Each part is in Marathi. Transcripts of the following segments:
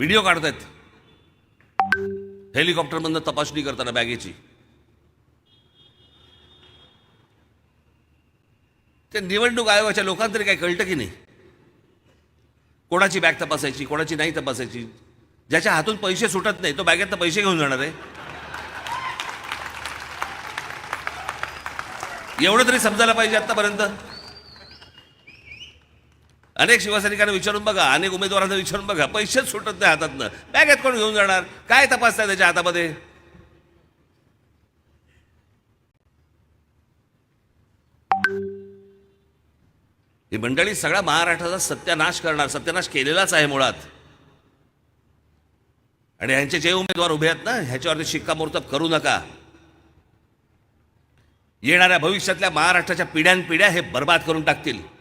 व्हिडिओ काढतायत. हेलिकॉप्टरमधनं तपासणी करताना बॅगेची. ते निवडणूक आयोगाच्या लोकांना तरी काय कळतं की नाही? कोणाची बॅग तपासायची कोणाची नाही तपासायची? ज्याच्या हातून पैसे सुटत नाही तो बॅगेत पैसे घेऊन जाणार आहे. एवढं तरी समजायला पाहिजे आतापर्यंत. अनेक शिवसैनिकांना विचारून बघा अनेक उमेदवारांना विचारून बघा. पैसेच सुटत नाही हातातनं. बॅगेत कोण घेऊन जाणार? काय तपासताय त्याच्या हातामध्ये? ही मंडळी सगळ्या महाराष्ट्राचा सत्यानाश करणार सत्यानाश केलेलाच आहे मुळात. आणि ह्यांचे जे उमेदवार उभे आहेत ना ह्याच्यावरती शिक्कामोर्तब करू नका. येणाऱ्या भविष्यातल्या महाराष्ट्राच्या पिढ्यानपिढ्या हे बर्बाद करून टाकतील.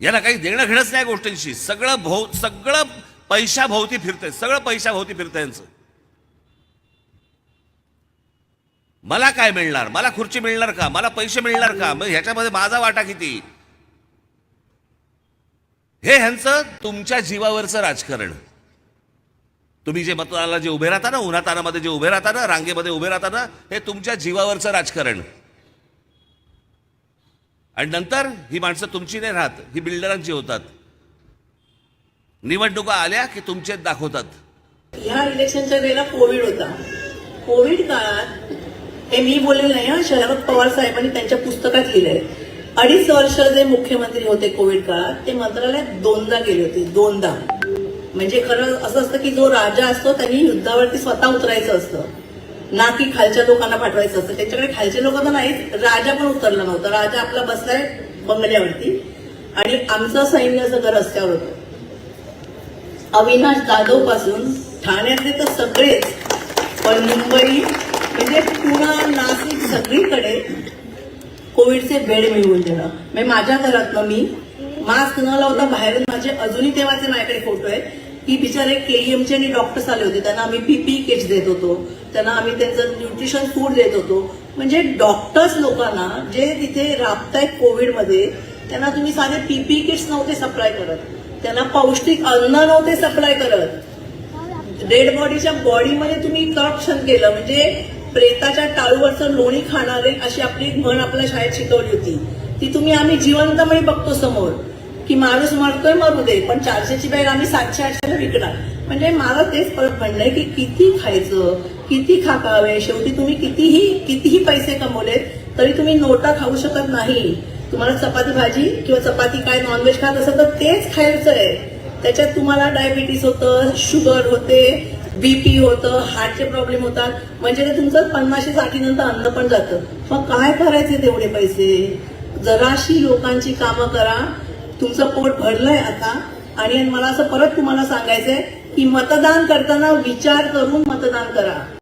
याला काही देणं घेणंच नाही गोष्टींशी. सगळं भोव सगळं पैशाभोवती फिरतंय. सगळं पैशाभोवती फिरतंय यांचं. मला काय मिळणार? मला खुर्ची मिळणार का? मला पैसे मिळणार का? मग ह्याच्यामध्ये माझा वाटा किती? हे ह्यांचं तुमच्या जीवावरचं राजकारण. तुम्ही जे मतदानाला जे उभे राहता ना उन्हातानामध्ये जे उभे राहता ना रांगेमध्ये उभे राहता ना हे तुमच्या जीवावरचं राजकारण. आणि नंतर ही माणसं तुमची नाही राहत ही बिल्डरांची होतात. निवडणुका आल्या की तुमचेच दाखवतात. ह्या इलेक्शनच्या वेळेला कोविड होता. कोविड काळात हे मी बोललेलं नाही हा शरद पवार साहेबांनी त्यांच्या पुस्तकात लिहिलंय. अडीच वर्ष जे मुख्यमंत्री होते कोविड काळात ते मंत्रालयात दोनदा गेले होते दोनदा. म्हणजे खरं असं असतं की जो राजा असतो त्यांनी युद्धावरती स्वतः उतरायचं असतं. ना की खालच्या लोकांना पाठवायचं असतं. त्यांच्याकडे खालच्या लोकांना नाही राजा पण उतरला नव्हता. राजा आपला बसलाय बंगल्यावरती. आणि आमचं सैन्य सगळं रस्त्यावर होतं. अविनाश जाधवपासून ठाण्यातले तर सगळेच पण मुंबई म्हणजे पुणे नाशिक सगळीकडे कोविडचे बेड मिळवून देणं म्हणजे माझ्या घरातनं मी मास्क न लावता बाहेरून माझे अजूनही तेव्हाचे माझ्याकडे फोटो आहेत. की बिचारे केईएमचे आणि डॉक्टर्स आले होते. त्यांना आम्ही पीपी किट्स देत होतो. त्यांना आम्ही त्यांचं न्यूट्रिशन फूड देत होतो. म्हणजे डॉक्टर्स लोकांना जे तिथे राबतायत कोविडमध्ये त्यांना तुम्ही साधे पीपी किट्स नव्हते सप्लाय करत. त्यांना पौष्टिक अन्न नव्हते सप्लाय करत. डेड बॉडीच्या बॉडीमध्ये तुम्ही करप्शन केलं. म्हणजे प्रेताच्या टाळूवरचं लोणी खाणारे अशी आपली म्हण आपल्या शाळेत शिकवली होती. ती तुम्ही आम्ही जिवंतपणे बघतो समोर. की माणूस मरतोय मरू दे पण चारशेची बॅग आम्ही सातशे आठशेला विकणार. म्हणजे मला तेच परत म्हणणं की किती खायचं किती खाकावे शेवटी तुम्ही कितीही कितीही पैसे कमवलेत तरी तुम्ही नोटा खाऊ शकत नाही. तुम्हाला चपाती भाजी किंवा चपाती काय नॉनव्हेज खात असेल तर तेच खायचं आहे. त्याच्यात तुम्हाला डायबिटीस होतं शुगर होते बीपी होतं हार्टचे प्रॉब्लेम होतात. म्हणजे ते तुमचं पन्नाशे साठी नंतर अन्न पण जातं. मग काय करायचे तेवढे पैसे? जराशी लोकांची कामं करा. तुमचं पोट भरलंय आता. आणि मला असं परत तुम्हाला सांगायचंय की मतदान करताना विचार करून मतदान करा.